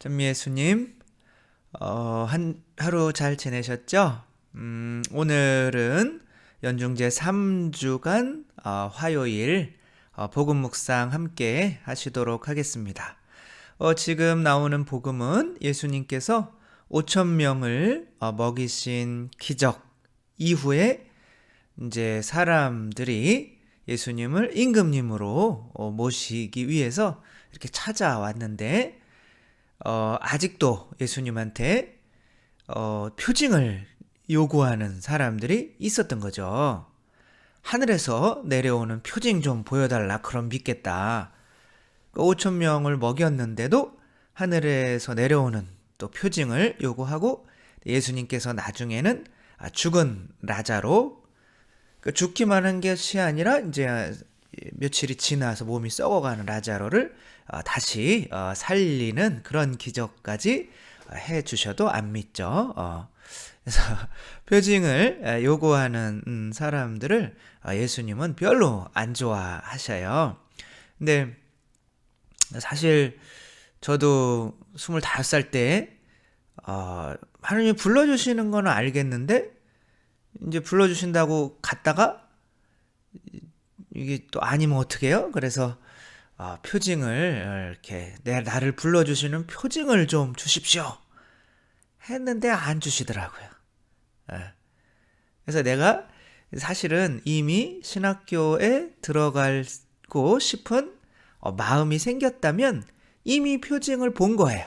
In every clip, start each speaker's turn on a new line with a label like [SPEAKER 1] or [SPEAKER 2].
[SPEAKER 1] 전미 예수님, 어, 한, 하루 잘 지내셨죠? 음, 오늘은 연중제 3주간 어, 화요일 어, 복음 묵상 함께 하시도록 하겠습니다. 어, 지금 나오는 복음은 예수님께서 5천 명을 어, 먹이신 기적 이후에 이제 사람들이 예수님을 임금님으로 어, 모시기 위해서 이렇게 찾아왔는데 어, 아직도 예수님한테 어, 표징을 요구하는 사람들이 있었던 거죠. 하늘에서 내려오는 표징 좀 보여달라. 그럼 믿겠다. 5천 명을 먹였는데도 하늘에서 내려오는 또 표징을 요구하고 예수님께서 나중에는 아, 죽은 라자로 그 죽기만 한 것이 아니라 이제 며칠이 지나서 몸이 썩어가는 라자로를 어, 다시 어, 살리는 그런 기적까지 해 주셔도 안 믿죠. 어. 그래서 표징을 요구하는 음, 사람들을 예수님은 별로 안 좋아하셔요. 근데 사실 저도 25살 때 어, 하나님이 불러주시는 거는 알겠는데 이제 불러주신다고 갔다가 이게 또 아니면 어떡해요? 그래서 어, 표징을 이렇게 내 나를 불러주시는 표징을 좀 주십시오. 했는데 안 주시더라고요. 예. 그래서 내가 사실은 이미 신학교에 들어가고 싶은 어, 마음이 생겼다면 이미 표징을 본 거예요.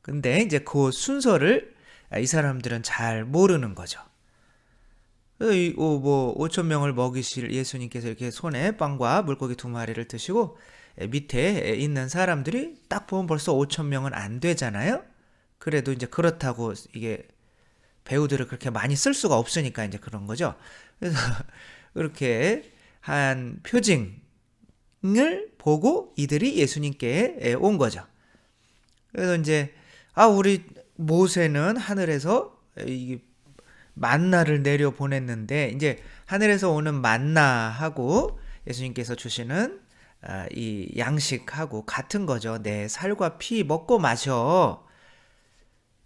[SPEAKER 1] 근데 이제 그 순서를 이 사람들은 잘 모르는 거죠. 이, 오, 뭐 5천 명을 먹이실 예수님께서 이렇게 손에 빵과 물고기 두 마리를 드시고 밑에 있는 사람들이 딱 보면 벌써 5천 명은 안 되잖아요. 그래도 이제 그렇다고 이게 배우들을 그렇게 많이 쓸 수가 없으니까 이제 그런 거죠. 그래서 그렇게 한 표징을 보고 이들이 예수님께 온 거죠. 그래서 이제 아 우리 모세는 하늘에서 이 만나를 내려 보냈는데 이제 하늘에서 오는 만나하고 예수님께서 주시는 아, 이 양식하고 같은 거죠. 내 살과 피 먹고 마셔.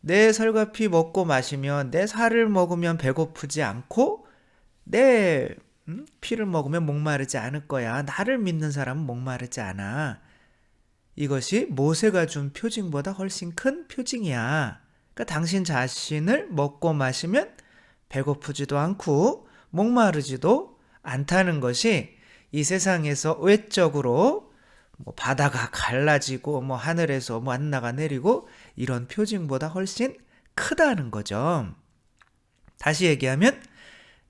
[SPEAKER 1] 내 살과 피 먹고 마시면 내 살을 먹으면 배고프지 않고 내 음? 피를 먹으면 목마르지 않을 거야. 나를 믿는 사람은 목마르지 않아. 이것이 모세가 준 표징보다 훨씬 큰 표징이야. 그러니까 당신 자신을 먹고 마시면 배고프지도 않고 목마르지도 않다는 것이 이 세상에서 외적으로 뭐 바다가 갈라지고 뭐 하늘에서 만나가 내리고 이런 표징보다 훨씬 크다는 거죠. 다시 얘기하면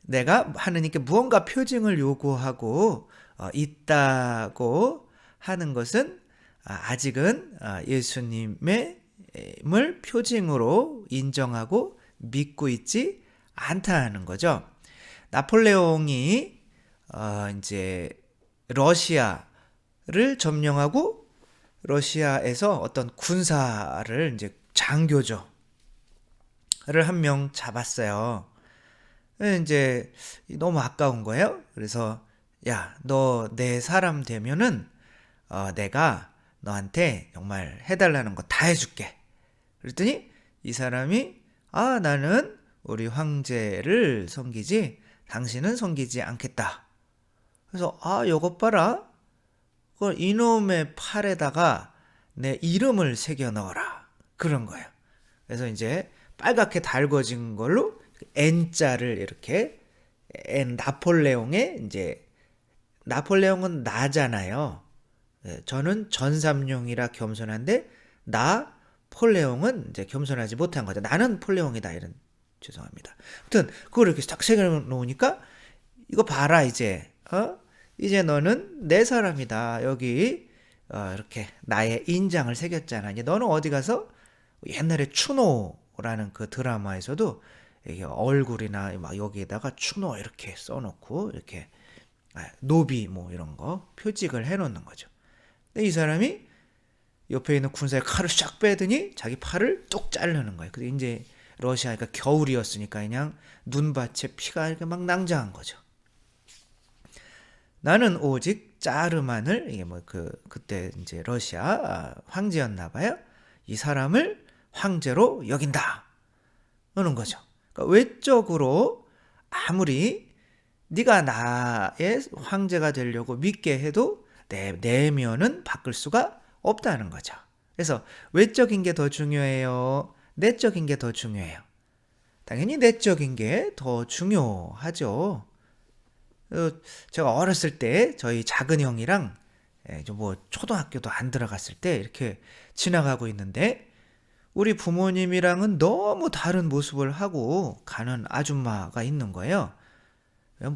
[SPEAKER 1] 내가 하느님께 무언가 표징을 요구하고 어, 있다고 하는 것은 아, 아직은 아, 예수님의 을 표징으로 인정하고 믿고 있지 않다는 거죠. 나폴레옹이 어 이제 러시아를 점령하고 러시아에서 어떤 군사를 이제 장교조를 한 명 잡았어요. 이제 너무 아까운 거예요. 그래서 야, 너 내 사람 되면은 어, 내가 너한테 정말 해달라는 거 다 해줄게. 그랬더니 이 사람이 아 나는 우리 황제를 섬기지 당신은 섬기지 않겠다. 그래서 아 요것 봐라. 그 이놈의 팔에다가 내 이름을 새겨 넣어라. 그런 거예요. 그래서 이제 빨갛게 달궈진 걸로 N자를 이렇게 N 나폴레옹의 이제 나폴레옹은 나잖아요. 예, 저는 전삼룡이라 겸손한데 나 폴레옹은 이제 겸손하지 못한 거죠. 나는 폴레옹이다 이런 죄송합니다. 아무튼 그걸 이렇게 딱 새겨 놓으니까 이거 봐라 이제 어 이제 너는 내 사람이다 여기 어, 이렇게 나의 인장을 새겼잖아. 이제 너는 어디 가서 옛날에 추노라는 그 드라마에서도 이게 얼굴이나 막 여기에다가 추노 이렇게 써놓고 이렇게 아, 노비 뭐 이런 거 표직을 해놓는 거죠. 근데 이 사람이 옆에 있는 군사의 칼을 쫙 빼더니 자기 팔을 뚝 자르는 거예요. 근데 이제 러시아가 겨울이었으니까 그냥 눈밭에 피가 이렇게 막 낭자한 거죠. 나는 오직 짜르만을 이게 뭐 그 그때 이제 러시아 아, 황제였나 봐요. 이 사람을 황제로 여긴다. 하는 거죠. 그러니까 외적으로 아무리 네가 나의 황제가 되려고 믿게 해도 내 내면은 바꿀 수가 없다는 거죠. 그래서 외적인 게 더 중요해요. 내적인 게 더 중요해요. 당연히 내적인 게 더 중요하죠. 어, 제가 어렸을 때 저희 작은 형이랑 예, 뭐 초등학교도 안 들어갔을 때 이렇게 지나가고 있는데 우리 부모님이랑은 너무 다른 모습을 하고 가는 아줌마가 있는 거예요.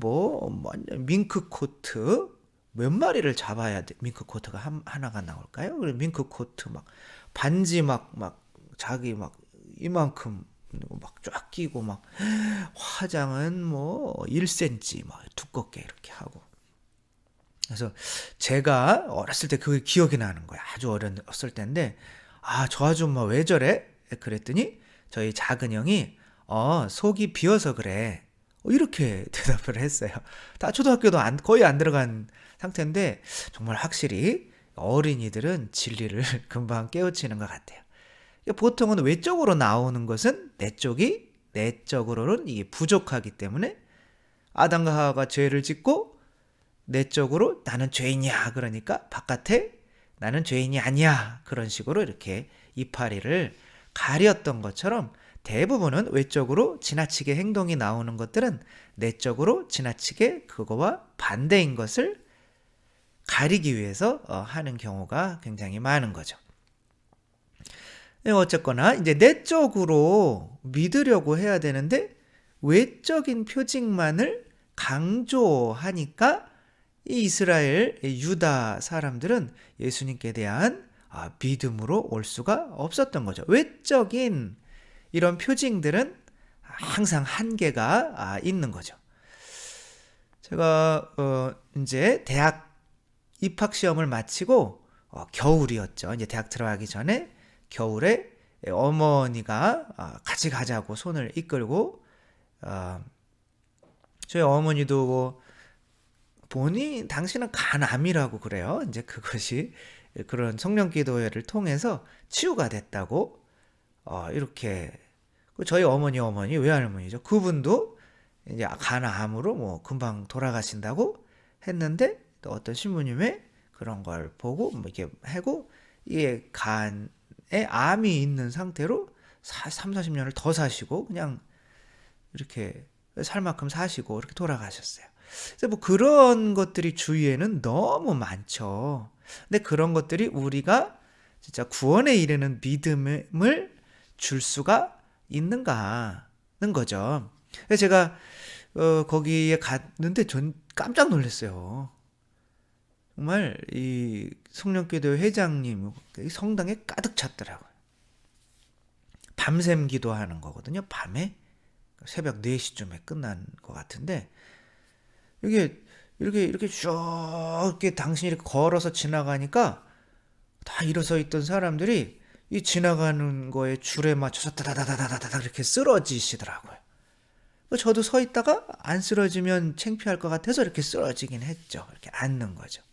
[SPEAKER 1] 뭐 민크 코트 몇 마리를 잡아야 돼? 민크 코트가 한, 하나가 나올까요? 그리고 민크 코트 막 반지 막막 자기 막 이만큼 막 쫙 끼고 막 화장은 뭐 1cm 막 두껍게 이렇게 하고 그래서 제가 어렸을 때 그게 기억이 나는 거야. 아주 어렸을 때인데 아, 저 아줌마 왜 저래? 그랬더니 저희 작은 형이 어, 속이 비어서 그래. 어, 이렇게 대답을 했어요. 다 초등학교도 안, 거의 안 들어간 상태인데 정말 확실히 어린이들은 진리를 금방 깨우치는 것 같아요. 보통은 외적으로 나오는 것은 내적이 내적으로는 이게 부족하기 때문에 아담과 하와가 죄를 짓고 내적으로 나는 죄인이야 그러니까 바깥에 나는 죄인이 아니야 그런 식으로 이렇게 이파리를 가렸던 것처럼 대부분은 외적으로 지나치게 행동이 나오는 것들은 내적으로 지나치게 그거와 반대인 것을 가리기 위해서 어, 하는 경우가 굉장히 많은 거죠. 네, 어쨌거나 이제 내적으로 믿으려고 해야 되는데 외적인 표징만을 강조하니까 이 이스라엘 유다 사람들은 예수님께 대한 아, 믿음으로 올 수가 없었던 거죠. 외적인 이런 표징들은 항상 한계가 아, 있는 거죠. 제가 어 이제 대학 입학 시험을 마치고 어 겨울이었죠. 이제 대학 들어가기 전에 겨울에 어머니가 아, 같이 가자고 손을 이끌고 어 저희 어머니도 뭐 본인 당신은 간암이라고 그래요. 이제 그것이 그런 성령 기도회를 통해서 치유가 됐다고 어, 이렇게 그 저희 어머니 어머니 외할머니죠. 그분도 이제 간암으로 뭐 금방 돌아가신다고 했는데 또 어떤 신부님의 그런 걸 보고 뭐 이렇게 하고 이게 간 에 암이 있는 상태로 3, 40년을 더 사시고 그냥 이렇게 살 만큼 사시고 이렇게 돌아가셨어요. 그래서 뭐 그런 것들이 주위에는 너무 많죠. 근데 그런 것들이 우리가 진짜 구원에 이르는 믿음을 줄 수가 있는가는 거죠. 그래서 제가 어, 거기에 갔는데 전 깜짝 놀랐어요. 정말 이 성령교도 회장님 성당에 가득 찼더라고요. 밤샘 기도하는 거거든요. 밤에 새벽 4시쯤에 끝난 것 같은데 이게 이렇게 이렇게 쭉 이렇게 당신이 이렇게 걸어서 지나가니까 다 일어서 있던 사람들이 이 지나가는 거에 줄에 맞춰서 다다다다다다 이렇게 쓰러지시더라고요. 저도 서 있다가 안 쓰러지면 창피할 것 같아서 이렇게 쓰러지긴 했죠. 이렇게 앉는 거죠.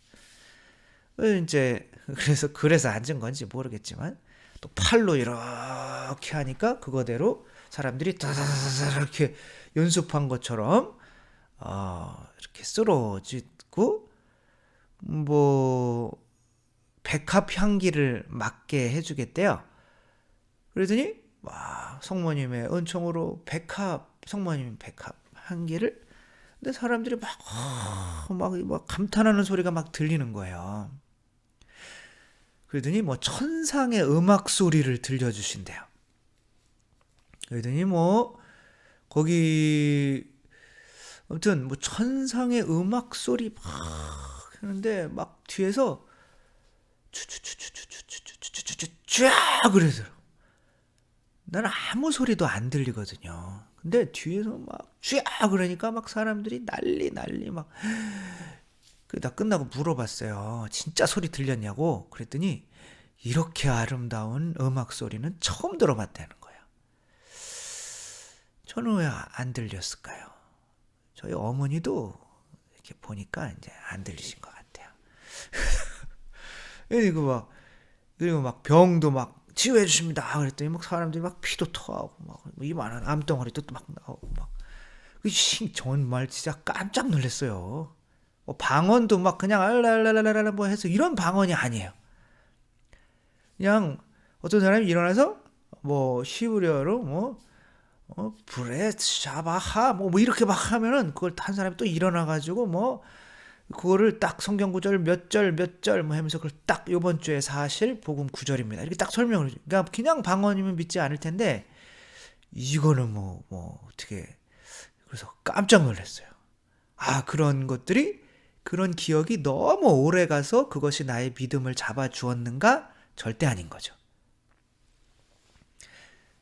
[SPEAKER 1] 이제 그래서 그래서 앉은 건지 모르겠지만 또 팔로 이렇게 하니까 그거대로 사람들이 다다다다 이렇게 연습한 것처럼 어, 이렇게 쓰러지고 뭐 백합 향기를 맡게 해주겠대요. 그러더니 와 성모님의 은총으로 백합 성모님 백합 향기를 근데 사람들이 막, 막, 막 감탄하는 소리가 막 들리는 거예요. 그러더니 뭐 천상의 음악 소리를 들려주신대요. 그러더니 뭐 거기 아무튼 뭐 천상의 음악 소리 막 하는데 막 뒤에서 쫙 그러더라고. 나는 아무 소리도 안 들리거든요. 근데 뒤에서 막쫙 그러니까 막 사람들이 난리 난리 막. 그다 끝나고 물어봤어요. 진짜 소리 들렸냐고. 그랬더니 이렇게 아름다운 음악 소리는 처음 들어봤다는 거예요. 저는 왜 안 들렸을까요? 저희 어머니도 이렇게 보니까 이제 안 들리신 것 같아요. 그리고 막, 그리고 막 병도 막 치유해 주십니다. 그랬더니 막 사람들이 막 피도 토하고 막 이만한 암덩어리도 막 나오고 막 그 정말 진짜 깜짝 놀랐어요. 뭐 방언도 막 그냥 알랄랄랄랄 뭐 해서 이런 방언이 아니에요. 그냥 어떤 사람이 일어나서 뭐 히브리어로 뭐 어, 브레스 샤바하 뭐, 뭐 이렇게 막 하면은 그걸 한 사람이 또 일어나 가지고 뭐 그거를 딱 성경 구절 몇 절 몇 절 뭐 하면서 그걸 딱 요번 주에 사실 복음 구절입니다. 이렇게 딱 설명을. 그러니까 그냥 방언이면 믿지 않을 텐데 이거는 뭐뭐 뭐 어떻게 그래서 깜짝 놀랐어요. 아 그런 것들이 그런 기억이 너무 오래 가서 그것이 나의 믿음을 잡아 주었는가? 절대 아닌 거죠.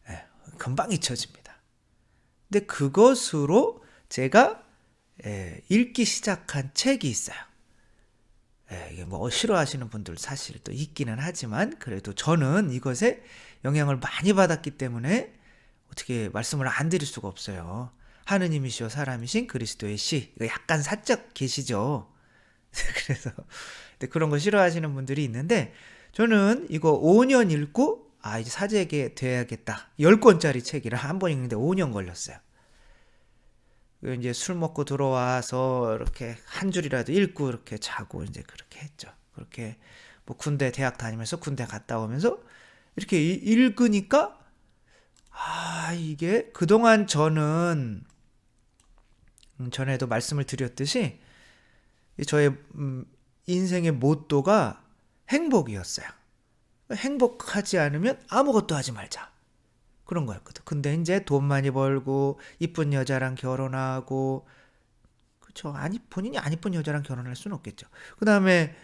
[SPEAKER 1] 예, 금방 잊혀집니다. 근데 그것으로 제가 예, 읽기 시작한 책이 있어요. 예, 뭐 싫어하시는 분들 사실 또 있기는 하지만 그래도 저는 이것에 영향을 많이 받았기 때문에 어떻게 말씀을 안 드릴 수가 없어요. 하느님이시여 사람이신 그리스도의 시. 이거 약간 사적 계시죠. 그래서 그런 거 싫어하시는 분들이 있는데 저는 이거 5년 읽고 아 이제 사제에게 돼야겠다. 10권짜리 책이라 한 번 읽는데 5년 걸렸어요. 이제 술 먹고 들어와서 이렇게 한 줄이라도 읽고 이렇게 자고 이제 그렇게 했죠. 그렇게 뭐 군대 대학 다니면서 군대 갔다 오면서 이렇게 읽으니까 아 이게 그동안 저는 음, 전에도 말씀을 드렸듯이 저의 음, 인생의 모토가 행복이었어요. 행복하지 않으면 아무것도 하지 말자. 그런 거였거든. 근데 이제 돈 많이 벌고 이쁜 여자랑 결혼하고 그렇죠. 아니 본인이 안 이쁜 여자랑 결혼할 수는 없겠죠. 그 다음에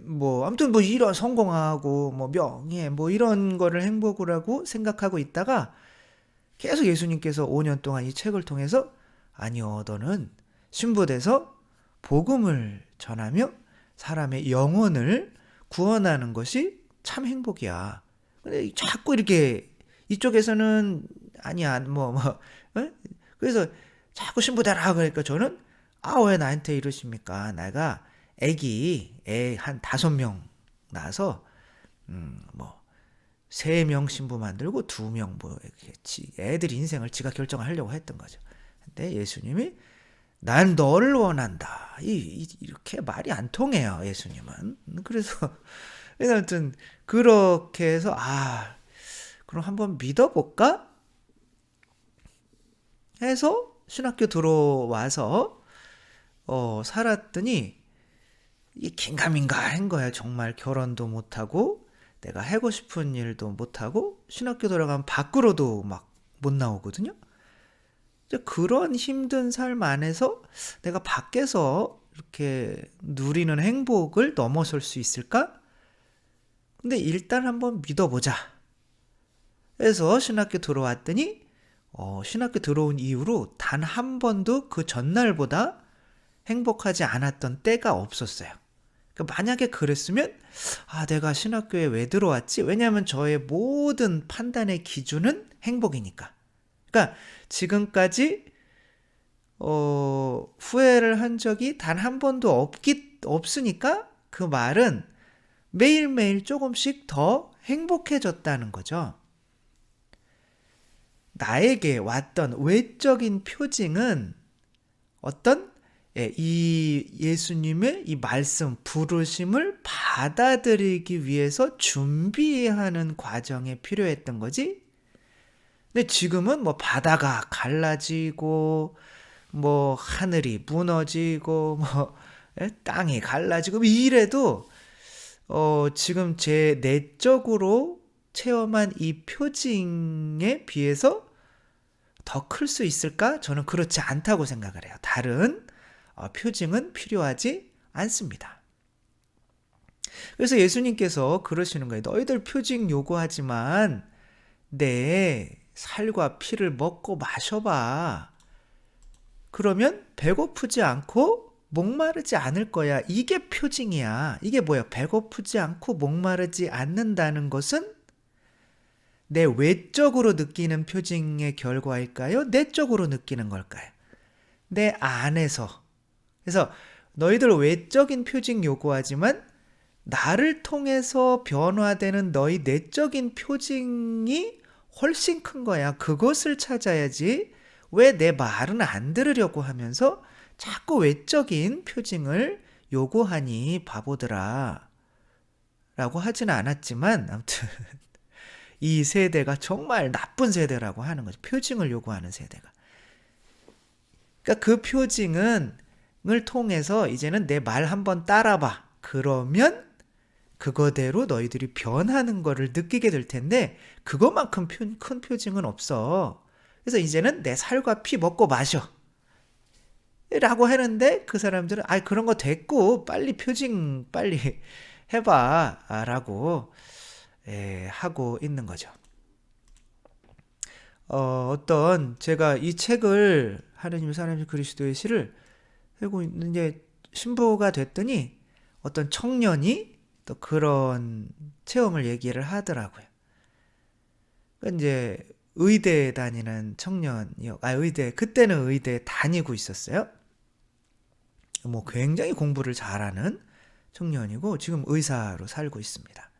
[SPEAKER 1] 뭐 아무튼 뭐 이런 성공하고 뭐 명예 뭐 이런 거를 행복이라고 생각하고 있다가 계속 예수님께서 5년 동안 이 책을 통해서 아니요 너는 신부돼서 복음을 전하며 사람의 영혼을 구원하는 것이 참 행복이야. 근데 자꾸 이렇게 이쪽에서는 아니야 뭐 뭐. 어? 그래서 자꾸 신부되라 그러니까 저는 아 왜 나한테 이러십니까? 내가 애기 애 한 다섯 명 낳아서 음뭐 세 명 신부 만들고 두 명뭐 애들 인생을 지가 결정하려고 했던 거죠. 근데 예수님이 난 너를 원한다. 이, 이렇게 말이 안 통해요, 예수님은. 그래서, 아무튼, 그렇게 해서, 아, 그럼 한번 믿어볼까? 해서 신학교 들어와서, 어, 살았더니, 이 긴가민가 한 거야. 정말 결혼도 못하고, 내가 하고 싶은 일도 못하고, 신학교 들어가면 밖으로도 막 못 나오거든요. 그런 힘든 삶 안에서 내가 밖에서 이렇게 누리는 행복을 넘어설 수 있을까? 근데 일단 한번 믿어보자. 그래서 신학교 들어왔더니 어, 신학교 들어온 이후로 단 한 번도 그 전날보다 행복하지 않았던 때가 없었어요. 그러니까 만약에 그랬으면 아 내가 신학교에 왜 들어왔지? 왜냐하면 저의 모든 판단의 기준은 행복이니까. 그러니까 지금까지 어, 후회를 한 적이 단 한 번도 없기 없으니까 그 말은 매일매일 조금씩 더 행복해졌다는 거죠. 나에게 왔던 외적인 표징은 어떤 예, 이 예수님의 이 말씀 부르심을 받아들이기 위해서 준비하는 과정에 필요했던 거지. 근데 지금은 뭐 바다가 갈라지고 뭐 하늘이 무너지고 뭐 예? 땅이 갈라지고 뭐 이래도 어 지금 제 내적으로 체험한 이 표징에 비해서 더 클 수 있을까? 저는 그렇지 않다고 생각을 해요. 다른 어, 표징은 필요하지 않습니다. 그래서 예수님께서 그러시는 거예요. 너희들 표징 요구하지만 내 살과 피를 먹고 마셔봐. 그러면 배고프지 않고 목마르지 않을 거야. 이게 표징이야. 이게 뭐야? 배고프지 않고 목마르지 않는다는 것은 내 외적으로 느끼는 표징의 결과일까요? 내적으로 느끼는 걸까요? 내 안에서. 그래서 너희들 외적인 표징 요구하지만 나를 통해서 변화되는 너희 내적인 표징이 훨씬 큰 거야. 그것을 찾아야지. 왜 내 말은 안 들으려고 하면서 자꾸 외적인 표징을 요구하니 바보들아. 라고 하지는 않았지만, 아무튼, 이 세대가 정말 나쁜 세대라고 하는 거죠. 표징을 요구하는 세대가. 그러니까 그 표징은, 을 통해서 이제는 내 말 한번 따라봐. 그러면 그거대로 너희들이 변하는 거를 느끼게 될 텐데 그것만큼 표, 큰 표징은 없어. 그래서 이제는 내 살과 피 먹고 마셔. 라고 하는데 그 사람들은 아 그런 거 됐고 빨리 표징 빨리 해봐 라고 예, 하고 있는 거죠. 어, 어떤 제가 이 책을 하느님 사람이 그리스도의 시를 있는 게 신부가 됐더니 어떤 청년이 또 그런 체험을 얘기를 하더라고요. 그러니까 이제 의대 다니는 청년이요. 아, 의대, 그때는 의대 다니고 있었어요. 뭐 굉장히 공부를 잘하는 청년이고 지금 의사로 살고 있습니다.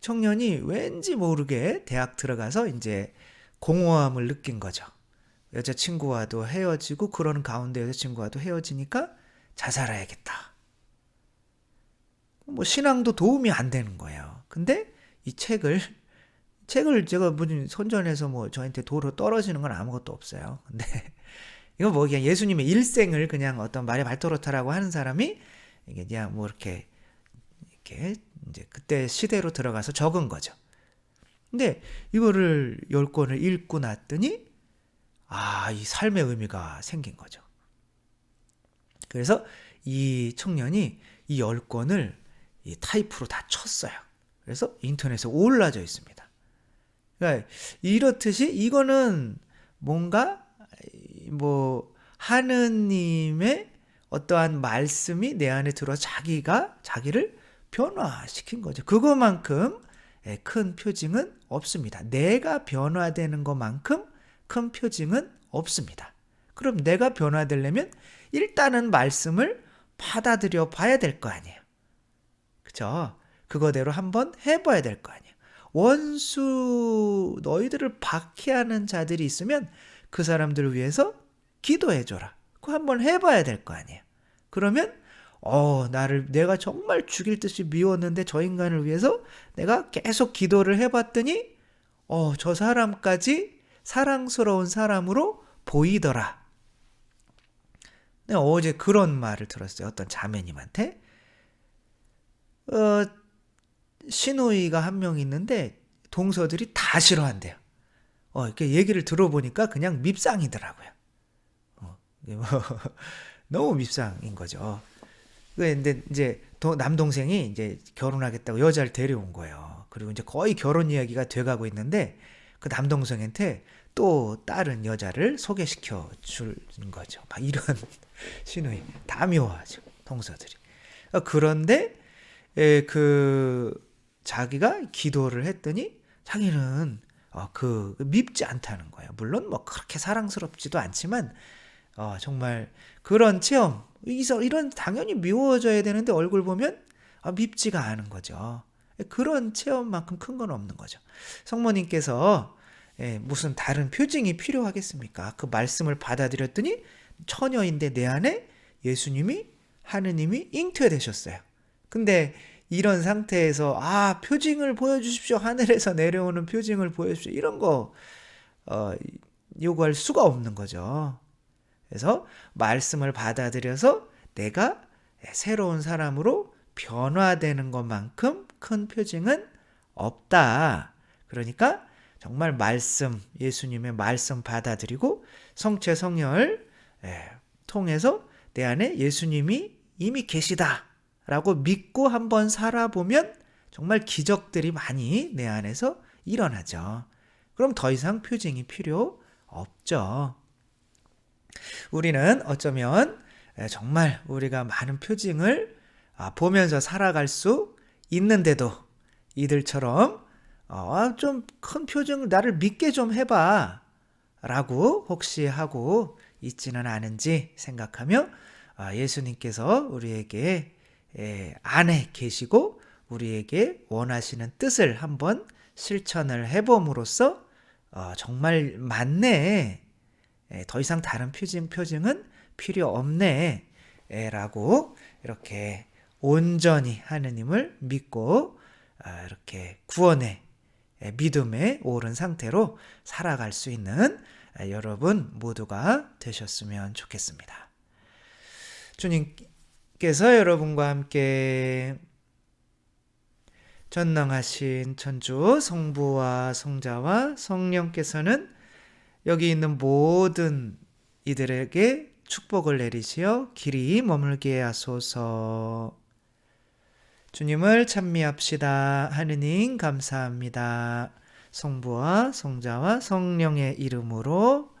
[SPEAKER 1] 청년이 왠지 모르게 대학 들어가서 이제 공허함을 느낀 거죠. 여자친구와도 헤어지고 그러는 가운데 여자친구와도 헤어지니까 자살해야겠다. 뭐 신앙도 도움이 안 되는 거예요. 근데 이 책을 책을 제가 무슨 선전해서 뭐 저한테 도로 떨어지는 건 아무것도 없어요. 근데 이거 뭐 그냥 예수님의 일생을 그냥 어떤 말의 발토로타라고 하는 사람이 이게 그냥 뭐 이렇게 이렇게 이제 그때 시대로 들어가서 적은 거죠. 근데 이거를 열 권을 읽고 났더니 아, 이 삶의 의미가 생긴 거죠. 그래서 이 청년이 이 열 권을 이 타이프로 다 쳤어요. 그래서 인터넷에 올라져 있습니다. 그러니까 이렇듯이 이거는 뭔가 뭐 하느님의 어떠한 말씀이 내 안에 들어 자기가 자기를 변화시킨 거죠. 그것만큼 큰 표징은 없습니다. 내가 변화되는 것만큼 큰 표징은 없습니다. 그럼 내가 변화되려면 일단은 말씀을 받아들여 봐야 될 거 아니에요. 그죠? 그거대로 한번 해봐야 될 거 아니에요. 원수, 너희들을 박해하는 자들이 있으면 그 사람들을 위해서 기도해줘라. 그거 한번 해봐야 될 거 아니에요. 그러면, 어, 나를, 내가 정말 죽일 듯이 미웠는데 저 인간을 위해서 내가 계속 기도를 해봤더니, 어, 저 사람까지 사랑스러운 사람으로 보이더라. 네, 어제 그런 말을 들었어요. 어떤 자매님한테. 어, 신우이가 한 명 있는데 동서들이 다 싫어한대요. 어, 이렇게 얘기를 들어보니까 그냥 밉상이더라고요. 어, 뭐 너무 밉상인 거죠. 근데 이제 남동생이 이제 결혼하겠다고 여자를 데려온 거예요. 그리고 이제 거의 결혼 이야기가 돼가고 있는데 그 남동생한테 또 다른 여자를 소개시켜 주는 거죠. 막 이런 신우이 다 미워하죠. 동서들이. 어, 그런데 그 자기가 기도를 했더니 자기는 어, 그 밉지 않다는 거예요. 물론 뭐 그렇게 사랑스럽지도 않지만 어, 정말 그런 체험 이런 당연히 미워져야 되는데 얼굴 보면 아, 밉지가 않은 거죠. 그런 체험만큼 큰 건 없는 거죠. 성모님께서 예, 무슨 다른 표징이 필요하겠습니까? 그 말씀을 받아들였더니 처녀인데 내 안에 예수님이 하느님이 잉태되셨어요. 근데 이런 상태에서 아 표징을 보여주십시오 하늘에서 내려오는 표징을 보여주십시오 이런 거 어, 요구할 수가 없는 거죠. 그래서 말씀을 받아들여서 내가 새로운 사람으로 변화되는 것만큼 큰 표징은 없다. 그러니까 정말 말씀, 예수님의 말씀 받아들이고 성체 성령을 통해서 내 안에 예수님이 이미 계시다. 라고 믿고 한번 살아보면 정말 기적들이 많이 내 안에서 일어나죠. 그럼 더 이상 표징이 필요 없죠. 우리는 어쩌면 정말 우리가 많은 표징을 아, 보면서 살아갈 수 있는데도 이들처럼 어, 좀 큰 표정 나를 믿게 좀 해봐 라고 혹시 하고 있지는 않은지 생각하며 아, 예수님께서 우리에게 안에 계시고 우리에게 원하시는 뜻을 한번 실천을 해봄으로써 어, 정말 맞네. 에, 더 이상 다른 표징, 표징은 필요 없네. 에, 라고 이렇게 온전히 하느님을 믿고 아, 이렇게 구원의 에, 믿음에 오른 상태로 살아갈 수 있는 아, 여러분 모두가 되셨으면 좋겠습니다. 주님 께서 여러분과 함께 전능하신 천주 성부와 성자와 성령께서는 여기 있는 모든 이들에게 축복을 내리시어 길이 머물게 하소서. 주님을 찬미합시다. 하느님 감사합니다. 성부와 성자와 성령의 이름으로